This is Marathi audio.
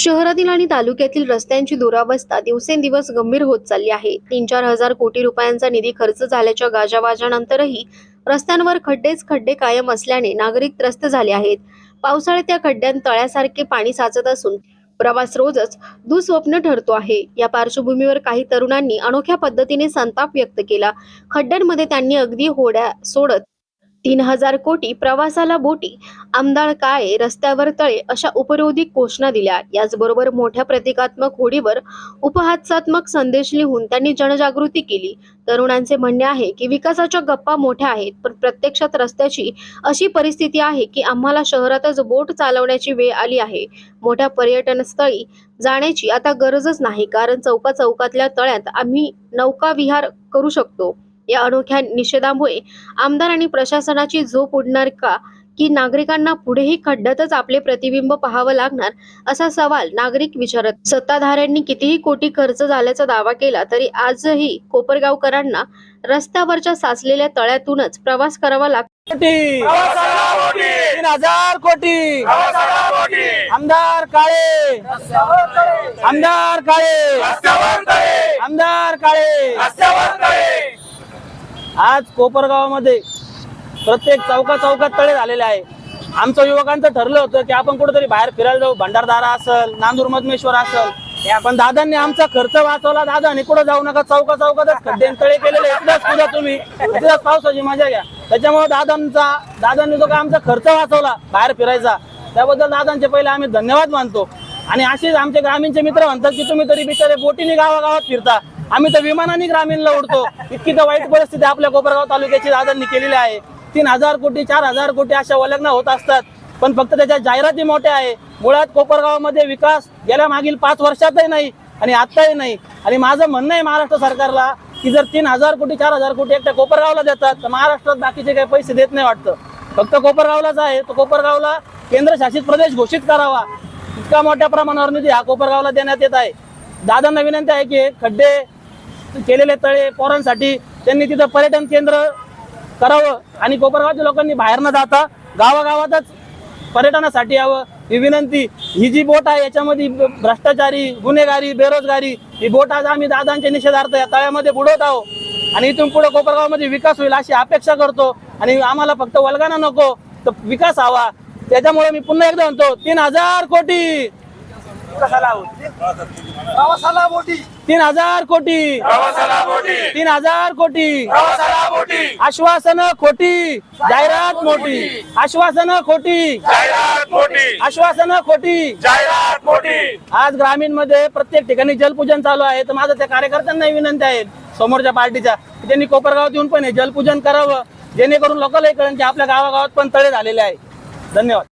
शहरातील आणि तालुक्यातील रस्त्यांची दुरावस्था दिवसेंदिवस गंभीर होत चालली आहे. तीन चार हजार कोटी रुपयांचा निधी खर्च झाल्याच्या गाजावाजानंतरही रस्त्यांवर खड्डेच खड्डे कायम असल्याने नागरिक त्रस्त झाले आहेत. पावसाळ्यात त्या खड्ड्यात तळ्यासारखे पाणी साचत असून प्रवास रोजच दुःस्वप्न ठरतो आहे. या पार्श्वभूमीवर काही तरुणांनी अनोख्या पद्धतीने संताप व्यक्त केला. खड्ड्यांमध्ये त्यांनी अगदी होड्या सोडत तीन हजार कोटी प्रवासाला बोटी. आमदार काळे रस्त्यावर तळे अशा उपरोधिक घोषणा दिल्या. याचबरोबर मोठ्या प्रतिकात्मक होडीवर उपहासात्मक संदेश लिहून त्यांनी जनजागृती केली. तरुणांचे म्हणणे आहे की विकासाच्या गप्पा मोठ्या आहेत पण प्रत्यक्षात रस्त्याची अशी परिस्थिती आहे की आम्हाला शहरातच बोट चालवण्याची वेळ आली आहे. मोठ्या पर्यटन स्थळी जाण्याची आता गरजच नाही कारण चौका चौकातल्या तळ्यात आम्ही नौका विहार करू शकतो. या अनोख्या निषेधामुळे आमदार आणि प्रशासनाची झोप उडणार का? की नागरिकांना पुढेही खड्ड्यातच आपले प्रतिबिंब पाहावं लागणार? असा सवाल नागरिक विचारत सत्ताधाऱ्यांनी कितीही कोटी खर्च झाल्याचा दावा केला तरी आजही कोपरगावकरांना रस्त्यावरच्या साचलेल्या तळ्यातूनच प्रवास करावा लागतो तीन हजार कोटी. आमदार काळे. आमदार काळे. आमदार काळे. आज कोपरगावामध्ये प्रत्येक चौका चौकात तळे झालेले आहे. आमचं युवकांचं ठरलं होतं की आपण कुठेतरी बाहेर फिरायला जाऊ. भंडारदारा असेल नांदूर मधमेश्वर असेल. पण दादांनी आमचा खर्च वाचवला. दादांनी कुठं जाऊ नका? चौका चौकातच खड्डे तळे केलेले इथलाच पूजा तुम्ही. इथलाच पावसाची मजा घ्या. त्याच्यामुळे दादांचा दादांनी जो काय आमचा खर्च वाचवला बाहेर फिरायचा त्याबद्दल दादांचे पहिले आम्ही धन्यवाद मानतो. आणि असेच आमचे ग्रामीणचे मित्र म्हणतात की तुम्ही तरी बिचारे बोटीने गावागावात फिरता. आम्ही तर विमानाने ग्रामीणला उडतो. इतकी तर वाईट परिस्थिती आपल्या कोपरगाव तालुक्याची दादांनी केलेली आहे. तीन हजार कोटी चार हजार कोटी अशा वलग्न होत असतात. पण फक्त त्याच्या जाहिराती मोठ्या आहे. मुळात कोपरगावमध्ये विकास गेल्या मागील पाच वर्षातही नाही आणि आत्ताही नाही. आणि माझं म्हणणं आहे महाराष्ट्र सरकारला की जर तीन हजार कोटी चार हजार कोटी एकट्या कोपरगावला देतात तर महाराष्ट्रात बाकीचे काही पैसे देत नाही वाटतं. फक्त कोपरगावलाच आहे. तर कोपरगावला केंद्रशासित प्रदेश घोषित करावा. इतका मोठ्या प्रमाणावर निधी हा कोपरगावला देण्यात येत आहे. दादांना विनंती आहे की खड्डे केलेले तळे पोरांसाठी त्यांनी तिथं पर्यटन केंद्र करावं आणि कोपरगावच्या लोकांनी बाहेर न जाता गावागावातच पर्यटनासाठी यावं. ही विनंती ही जी बोट आहे याच्यामध्ये भ्रष्टाचारी गुन्हेगारी बेरोजगारी ही बोट आज आम्ही दादांच्या निषेधार्थ या तळ्यामध्ये बुडवत आहोत आणि इथून पुढे कोपरगावमध्ये विकास होईल अशी अपेक्षा करतो आणि आम्हाला फक्त वल्गाना नको तर विकास हवा. त्याच्यामुळे मी पुन्हा एकदा म्हणतो तीन हजार कोटी! प्रवासाला बोटी. तीन हजार कोटी. प्रवासाला बोटी. तीन हजार कोटी. प्रवासाला बोटी. आश्वासन खोटी. जाहिरात मोठी. आश्वासन खोटी. जाहिरात मोठी. आश्वासन खोटी. जाहिरात मोठी. आज ग्रामीणमध्ये प्रत्येक ठिकाणी जलपूजन चालू आहे. तर माझं त्या कार्यकर्त्यांना विनंती आहे. समोरच्या पार्टीच्या. त्यांनी कोपरगावात येऊन पण हे जलपूजन करावं. जेणेकरून लोकांनाही कळेल की आपल्या गावागावात पण तळे झालेले आहे. धन्यवाद.